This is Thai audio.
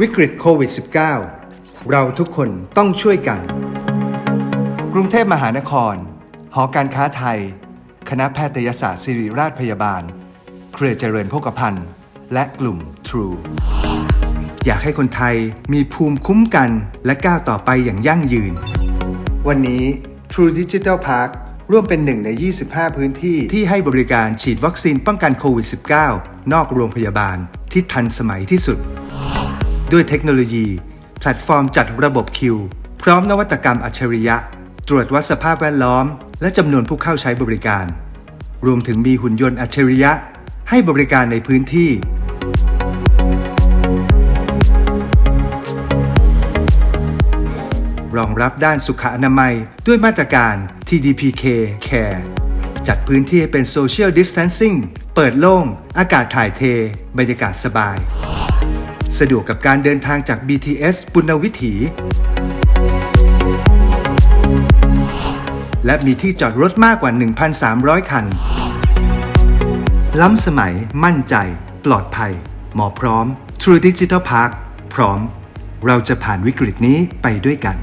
วิกฤตโควิด -19 เราทุกคนต้องช่วยกัน กรุงเทพมหานคร หอการค้าไทย คณะแพทยศาสตร์ศิริราชพยาบาล เครือเจริญโภคภัณฑ์และกลุ่ม True อยากให้คนไทยมีภูมิคุ้มกันและก้าวต่อไปอย่างยั่งยืน วันนี้ True Digital Park ร่วมเป็นหนึ่งใน 25 พื้นที่ที่ให้บริการฉีดวัคซีนป้องกันโควิด -19 นอกโรงพยาบาลที่ทันสมัยที่สุด ด้วยเทคโนโลยี แพลตฟอร์มจัดระบบคิว พร้อมนวัตกรรมอัจฉริยะ ตรวจวัดสภาพแวดล้อม และจำนวนผู้เข้าใช้บริการ รวมถึงมีหุ่นยนต์อัจฉริยะ ให้บริการในพื้นที่ รองรับด้านสุขอนามัย ด้วยมาตรการ TDPK Care จัดพื้นที่ให้เป็น Social Distancing เปิดโล่ง อากาศถ่ายเท บรรยากาศสบาย สะดวกกับการเดินทางจาก BTS ปุณวิถี และมีที่จอดรถมากกว่า 1,300 คัน ล้ำสมัยมั่นใจ ปลอดภัย หมอพร้อม True Digital Park พร้อม เราจะผ่านวิกฤตนี้ไปด้วยกัน